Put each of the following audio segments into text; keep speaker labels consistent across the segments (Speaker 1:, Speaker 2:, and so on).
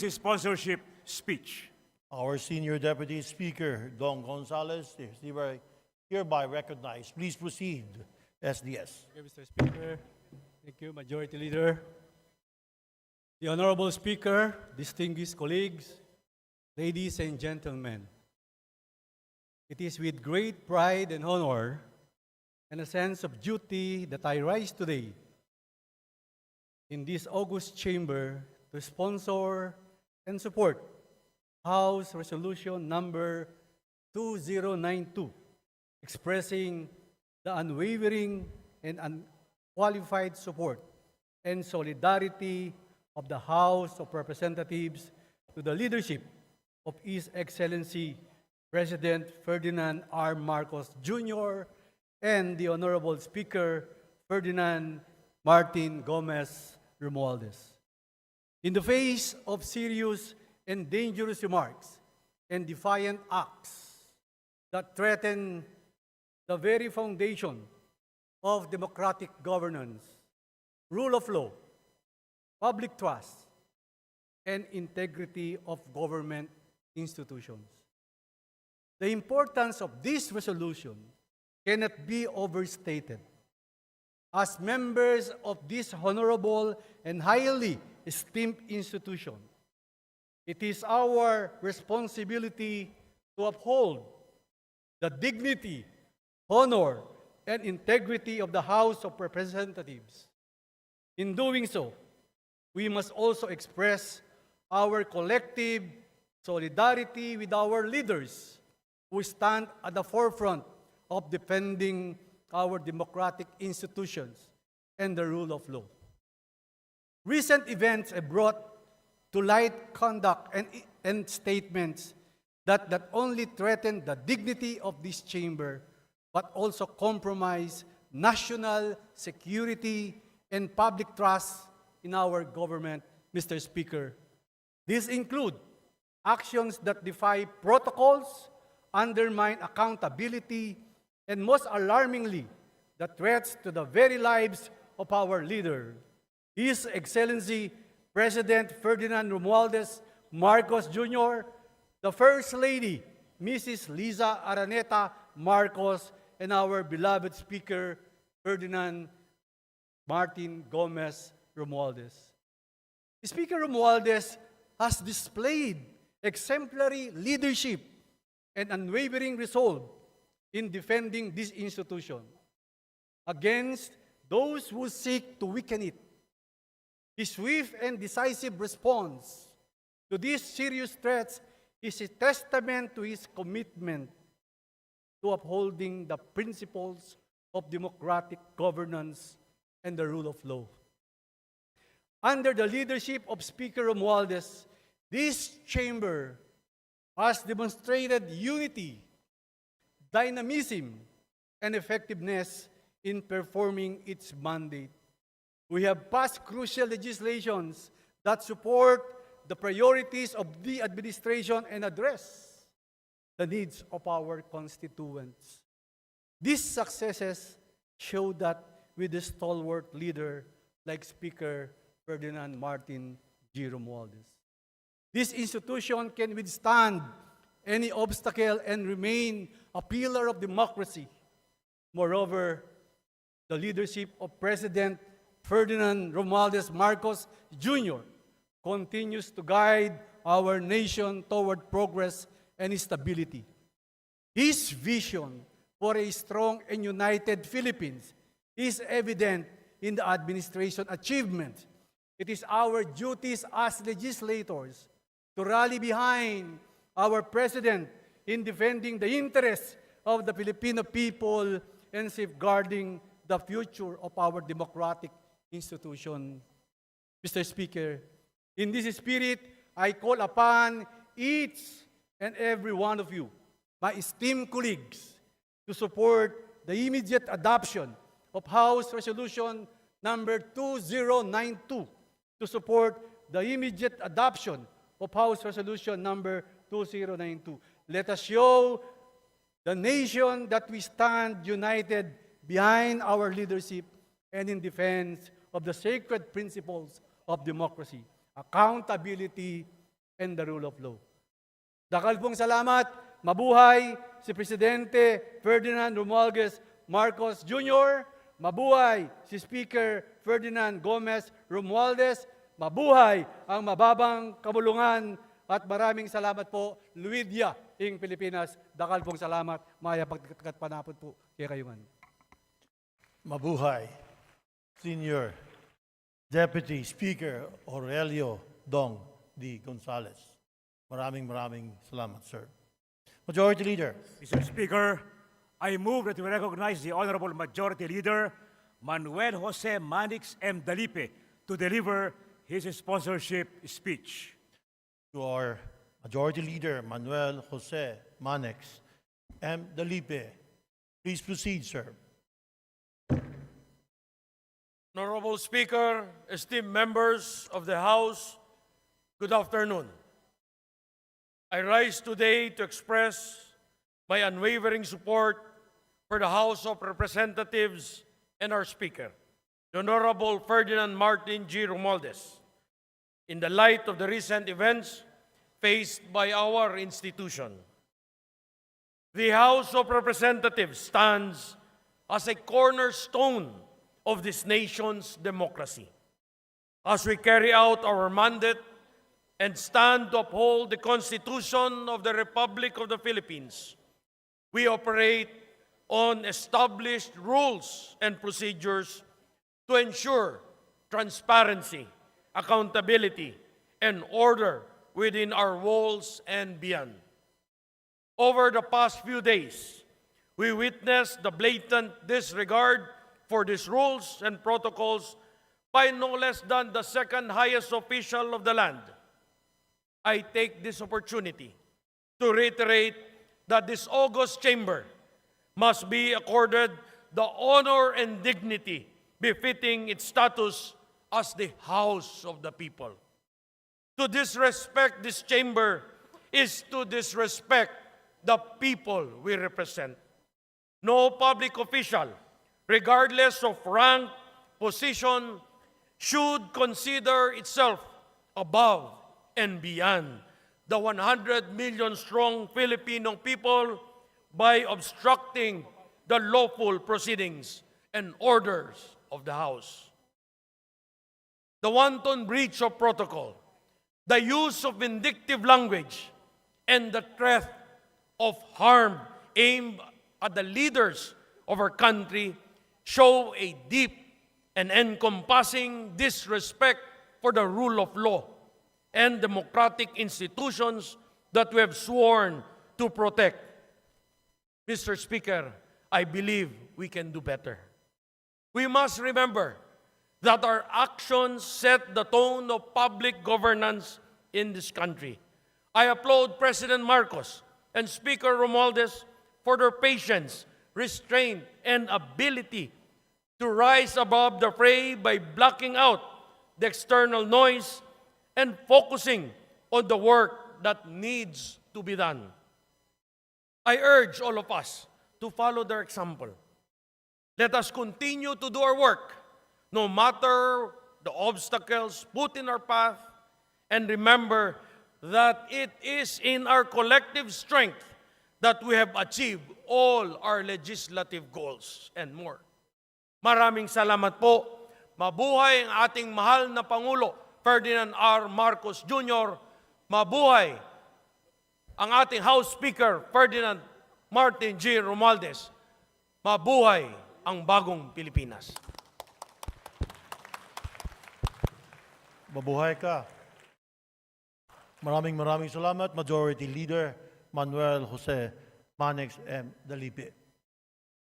Speaker 1: his sponsorship speech.
Speaker 2: Our Senior Deputy Speaker, Don Gonzales, is hereby- hereby recognized. Please proceed, SDS.
Speaker 3: Thank you, Mr. Speaker. Thank you, Majority Leader. The Honorable Speaker, distinguished colleagues, ladies and gentlemen, it is with great pride and honor and a sense of duty that I rise today in this august chamber to sponsor and support House Resolution Number 2092, expressing the unwavering and unqualified support and solidarity of the House of Representatives to the leadership of His Excellency President Ferdinand R. Marcos Jr. and the Honorable Speaker Ferdinand Martin Gomez Romualdez. In the face of serious and dangerous remarks and defiant acts that threaten the very foundation of democratic governance, rule of law, public trust, and integrity of government institutions. The importance of this resolution cannot be overstated. As members of this honorable and highly esteemed institution, it is our responsibility to uphold the dignity, honor, and integrity of the House of Representatives. In doing so, we must also express our collective solidarity with our leaders who stand at the forefront of defending our democratic institutions and the rule of law. Recent events have brought to light conduct and, and statements that not only threaten the dignity of this chamber, but also compromise national security and public trust in our government, Mr. Speaker. These include actions that defy protocols, undermine accountability, and most alarmingly, the threats to the very lives of our leader, His Excellency President Ferdinand Romualdez Marcos Jr., the First Lady, Mrs. Liza Araneta Marcos, and our beloved Speaker Ferdinand Martin Gomez Romualdez. Speaker Romualdez has displayed exemplary leadership and unwavering resolve in defending this institution against those who seek to weaken it. His swift and decisive response to these serious threats is a testament to his commitment to upholding the principles of democratic governance and the rule of law. Under the leadership of Speaker Romualdez, this chamber has demonstrated unity, dynamism, and effectiveness in performing its mandate. We have passed crucial legislations that support the priorities of the administration and address the needs of our constituents. These successes show that with a stalwart leader like Speaker Ferdinand Martin G. Romualdez, this institution can withstand any obstacle and remain a pillar of democracy. Moreover, the leadership of President Ferdinand Romualdez Marcos Jr. continues to guide our nation toward progress and stability. His vision for a strong and united Philippines is evident in the administration achievements. It is our duties as legislators to rally behind our president in defending the interests of the Filipino people and safeguarding the future of our democratic institution. Mr. Speaker, in this spirit, I call upon each and every one of you, my esteemed colleagues, to support the immediate adoption of House Resolution number 2092 to support the immediate adoption of House Resolution number 2092. Let us show the nation that we stand united behind our leadership and in defense of the sacred principles of democracy, accountability, and the rule of law. Dakal pong salamat, mabuhay si Presidente Ferdinand Romualdez Marcos Jr., mabuhay si Speaker Ferdinand Gomez Romualdez, mabuhay ang mababang kabulungan at maraming salamat po, Luidia, ing Pilipinas. Dakal pong salamat, maya pagkat panapot po kay kayuman.
Speaker 2: Mabuhay, Senior Deputy Speaker Aurelio Dong D. Gonzalez. Maraming maraming salamat, sir. Majority Leader,
Speaker 1: Mr. Speaker, I move that we recognize the Honorable Majority Leader, Manuel Jose Manix M. Dalipe, to deliver his sponsorship speech.
Speaker 2: to our Majority Leader Manuel Jose Manix M. Dalipe. Please proceed, sir.
Speaker 4: Honorable Speaker, esteemed members of the House, good afternoon. I rise today to express my unwavering support for the House of Representatives and our Speaker, the Honorable Ferdinand Martin G. Romualdez, in the light of the recent events faced by our institution. The House of Representatives stands as a cornerstone of this nation's democracy. As we carry out our mandate and stand to uphold the Constitution of the Republic of the Philippines, we operate on established rules and procedures to ensure transparency, accountability, and order within our walls and beyond. Over the past few days, we witnessed the blatant disregard for these rules and protocols by no less than the second highest official of the land. I take this opportunity to reiterate that this august chamber must be accorded the honor and dignity befitting its status as the house of the people. To disrespect this chamber is to disrespect the people we represent. No public official, regardless of rank, position, should consider itself above and beyond the 100 million strong Filipino people by obstructing the lawful proceedings and orders of the House. The wanton breach of protocol, the use of vindictive language, and the threat of harm aimed at the leaders of our country show a deep and encompassing disrespect for the rule of law and democratic institutions that we have sworn to protect. Mr. Speaker, I believe we can do better. We must remember that our actions set the tone of public governance in this country. I applaud President Marcos and Speaker Romualdez for their patience, restraint, and ability to rise above the fray by blocking out the external noise and focusing on the work that needs to be done. I urge all of us to follow their example. Let us continue to do our work, no matter the obstacles put in our path, and remember that it is in our collective strength that we have achieved all our legislative goals and more. Maraming salamat po. Mabuhay ang ating mahal na Pangulo, Ferdinand R. Marcos Jr. Mabuhay ang ating House Speaker, Ferdinand Martin G. Romualdez. Mabuhay ang bagong Pilipinas.
Speaker 2: Mabuhay ka. Maraming maraming salamat, Majority Leader Manuel Jose Manex M. Dalipe.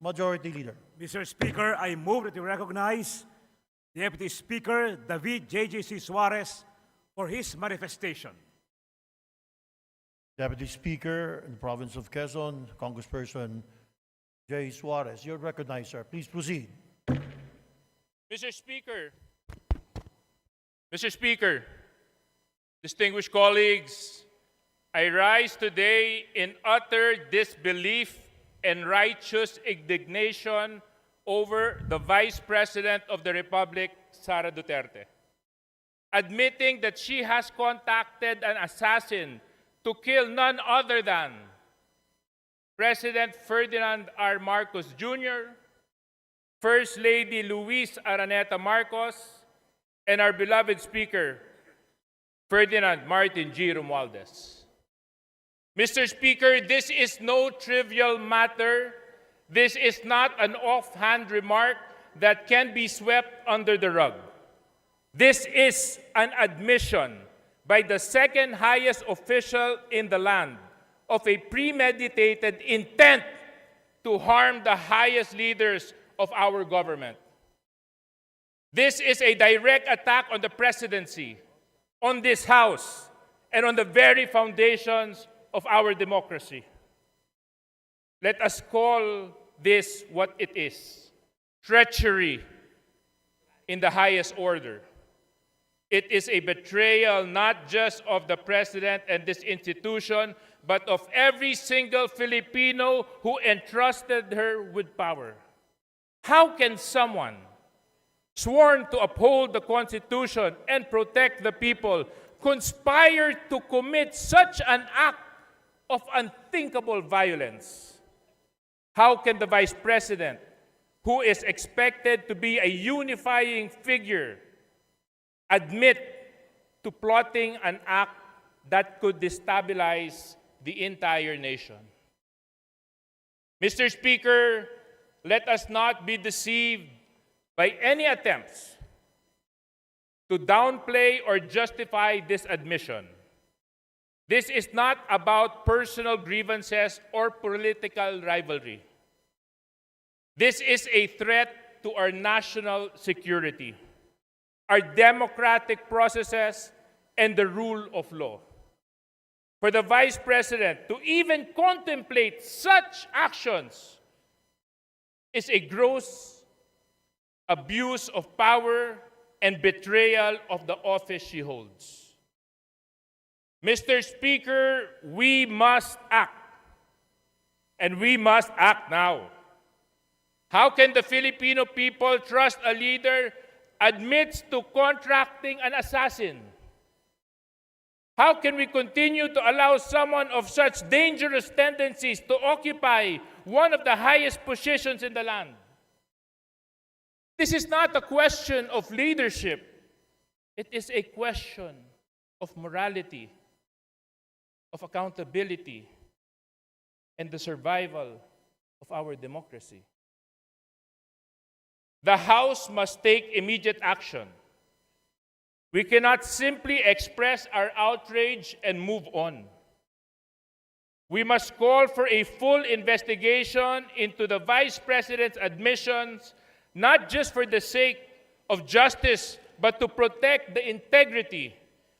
Speaker 2: Majority Leader.
Speaker 1: Mr. Speaker, I move that we recognize Deputy Speaker David J.J.C. Suarez for his manifestation.
Speaker 2: Deputy Speaker in the province of Quezon, Congressperson Jay Suarez. You're recognized, sir. Please proceed.
Speaker 5: Mr. Speaker, Mr. Speaker, distinguished colleagues, I rise today in utter disbelief and righteous indignation over the Vice President of the Republic, Sara Duterte. admitting that she has contacted an assassin to kill none other than President Ferdinand R. Marcos Jr., First Lady Luis Araneta Marcos, and our beloved Speaker, Ferdinand Martin G. Romualdez. Mr. Speaker, this is no trivial matter. This is not an offhand remark that can be swept under the rug. This is an admission by the second highest official in the land of a premeditated intent to harm the highest leaders of our government. This is a direct attack on the presidency, on this House, and on the very foundations of our democracy. Let us call this what it is treachery in the highest order. It is a betrayal not just of the president and this institution, but of every single Filipino who entrusted her with power. How can someone sworn to uphold the Constitution and protect the people conspire to commit such an act of unthinkable violence? How can the Vice President, who is expected to be a unifying figure, admit to plotting an act that could destabilize the entire nation? Mr. Speaker, let us not be deceived by any attempts to downplay or justify this admission. This is not about personal grievances or political rivalry. This is a threat to our national security, our democratic processes, and the rule of law. For the Vice President to even contemplate such actions is a gross abuse of power and betrayal of the office she holds. Mr. Speaker, we must act. And we must act now. How can the Filipino people trust a leader admits to contracting an assassin? How can we continue to allow someone of such dangerous tendencies to occupy one of the highest positions in the land? This is not a question of leadership, it is a question of morality, of accountability, and the survival of our democracy. The House must take immediate action. We cannot simply express our outrage and move on. We must call for a full investigation into the Vice President's admissions, not just for the sake of justice, but to protect the integrity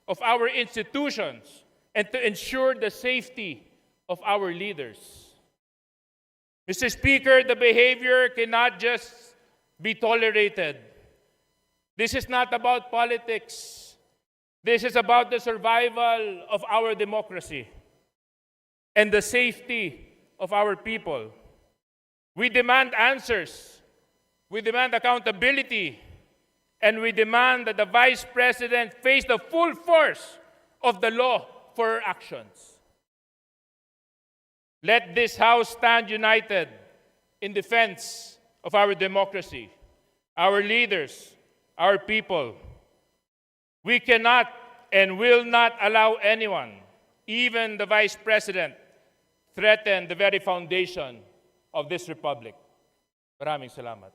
Speaker 5: of our institutions and to ensure the safety of our leaders. Mr. Speaker, the behavior cannot just be tolerated. This is not about politics. This is about the survival of our democracy and the safety of our people. We demand answers. We demand accountability. And we demand that the Vice President face the full force of the law for actions. Let this House stand united in defense of our democracy, our leaders, our people. We cannot and will not allow anyone, even the Vice President, threaten the very foundation of this republic. Maraming salamat.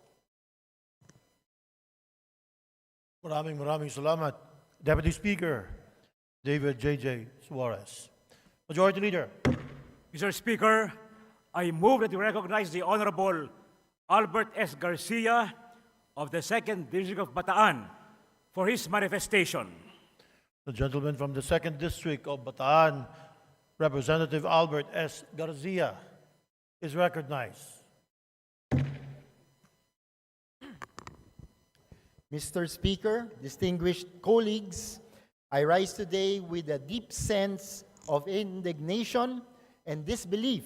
Speaker 2: Maraming maraming salamat. Deputy Speaker David J.J. Suarez. Majority Leader.
Speaker 1: Mr. Speaker, I move that we recognize the Honorable Albert S. Garcia of the 2nd District of Bataan for his manifestation.
Speaker 2: The gentleman from the second district of Bataan, Representative Albert S. Garcia, is recognized.
Speaker 6: Mr. Speaker, distinguished colleagues, I rise today with a deep sense of indignation and disbelief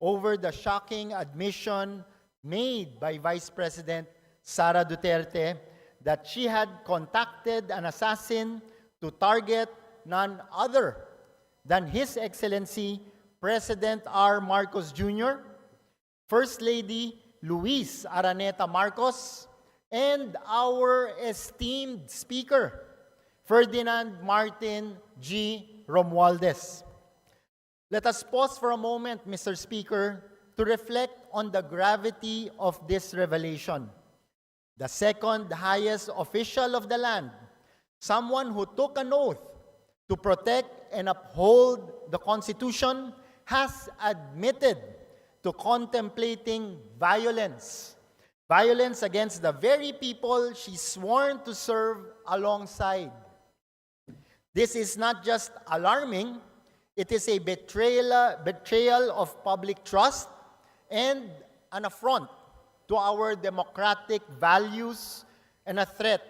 Speaker 6: over the shocking admission made by Vice President Sara Duterte that she had contacted an assassin to target none other than His Excellency President R. Marcos Jr., First Lady Luis Araneta Marcos, and our esteemed Speaker, Ferdinand Martin G. Romualdez. Let us pause for a moment, Mr. Speaker, to reflect on the gravity of this revelation. The second highest official of the land, someone who took an oath to protect and uphold the Constitution, has admitted to contemplating violence. Violence against the very people she sworn to serve alongside. This is not just alarming, it is a betrayal, betrayal of public trust and an affront to our democratic values and a threat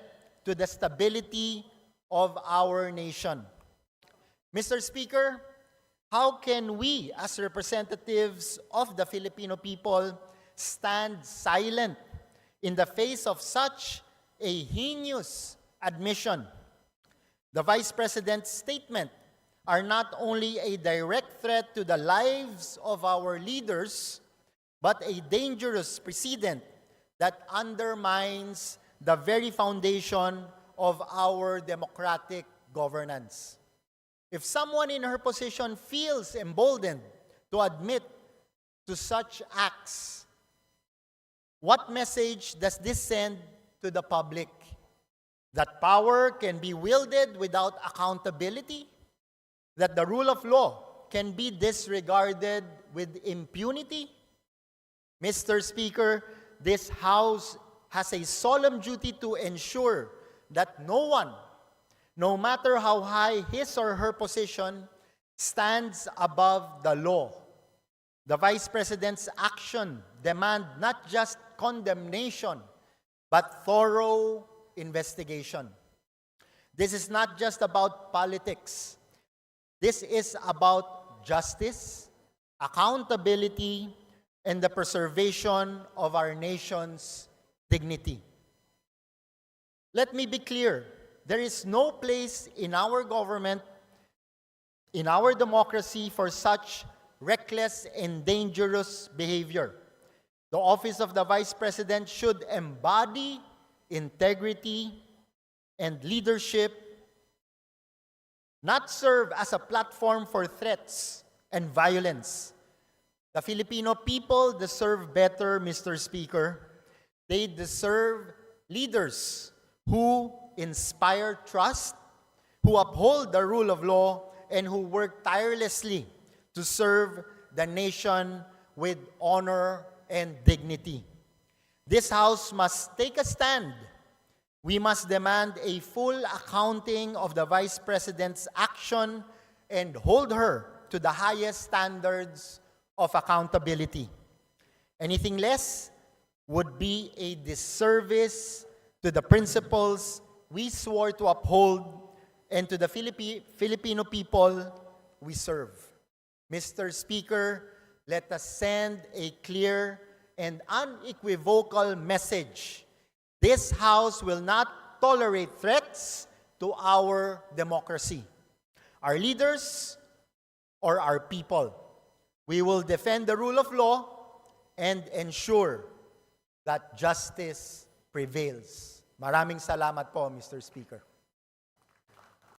Speaker 6: to the stability of our nation. Mr. Speaker, how can we, as representatives of the Filipino people, stand silent in the face of such a heinous admission? The Vice President's statement are not only a direct threat to the lives of our leaders, but a dangerous precedent that undermines the very foundation of our democratic governance. If someone in her position feels emboldened to admit to such acts, what message does this send to the public? That power can be wielded without accountability? That the rule of law can be disregarded with impunity? Mr. Speaker, this House has a solemn duty to ensure that no one, no matter how high his or her position, stands above the law. The Vice President's action demand not just condemnation, but thorough investigation. This is not just about politics. This is about justice, accountability, and the preservation of our nation's dignity. Let me be clear there is no place in our government, in our democracy, for such reckless and dangerous behavior. The office of the Vice President should embody integrity and leadership, not serve as a platform for threats and violence. The Filipino people deserve better, Mr. Speaker. They deserve leaders who inspire trust, who uphold the rule of law, and who work tirelessly to serve the nation with honor and dignity. This House must take a stand. We must demand a full accounting of the Vice President's action and hold her to the highest standards of accountability. Anything less would be a disservice to the principles we swore to uphold and to the Filipino people we serve. Mr. Speaker, let us send a clear and unequivocal message. This House will not tolerate threats to our democracy, our leaders, or our people. We will defend the rule of law and ensure that justice prevails. Maraming salamat po, Mr. Speaker.